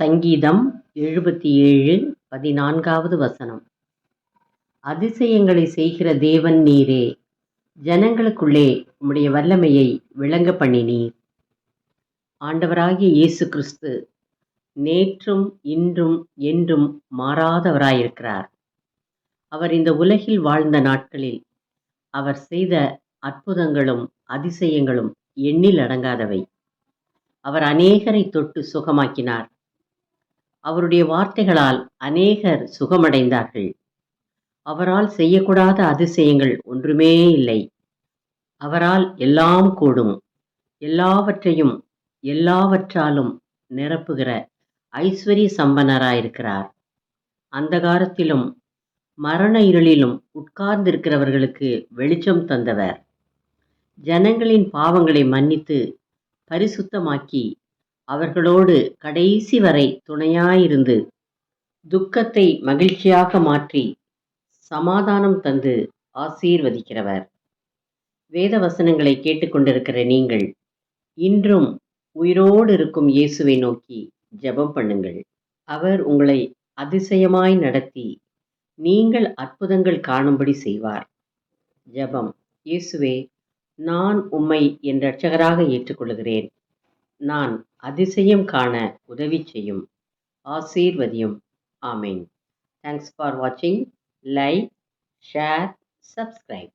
சங்கீதம் எழுபத்தி ஏழு பதினான்காவது வசனம். அதிசயங்களை செய்கிற தேவன் நீரே ஜனங்களுக்குள்ளே உம்முடைய வல்லமையை விளங்க பண்ணினீர். ஆண்டவராகிய இயேசு கிறிஸ்து நேற்றும் இன்றும் என்றும் மாறாதவராயிருக்கிறார். அவர் இந்த உலகில் வாழ்ந்த நாட்களில் அவர் செய்த அற்புதங்களும் அதிசயங்களும் எண்ணில் அடங்காதவை. அவர் அநேகரை தொட்டு சுகமாக்கினார். அவருடைய வார்த்தைகளால் அநேகர் சுகமடைந்தார்கள். அவரால் செய்யக்கூடாத அதிசயங்கள் ஒன்றுமே இல்லை. அவரால் எல்லாம் கூடும். எல்லாவற்றையும் எல்லாவற்றாலும் நிரப்புகிற ஐஸ்வர்ய சம்பனராயிருக்கிறார் அந்தகாரத்திலும் மரண இருளிலும் உட்கார்ந்திருக்கிறவர்களுக்கு வெளிச்சம் தந்தவர். ஜனங்களின் பாவங்களை மன்னித்து பரிசுத்தமாக்கி அவர்களோடு கடைசி வரை துணையாயிருந்து துக்கத்தை மகிழ்ச்சியாக மாற்றி சமாதானம் தந்து ஆசீர்வதிக்கிறவர். வேத வசனங்களை கேட்டுக்கொண்டிருக்கிற நீங்கள் இன்றும் உயிரோடு இருக்கும் இயேசுவை நோக்கி ஜெபம் பண்ணுங்கள். அவர் உங்களை அதிசயமாய் நடத்தி நீங்கள் அற்புதங்கள் காணும்படி செய்வார். ஜெபம். இயேசுவே நான் உம்மை என் ரட்சகராக ஏற்றுக்கொள்கிறேன். நான் அதிசயம் காண உதவி செய்யும். ஆசீர்வதியும். ஆமேன். தேங்க்ஸ் ஃபார் வாட்சிங் லைக் ஷேர் சப்ஸ்கிரைப்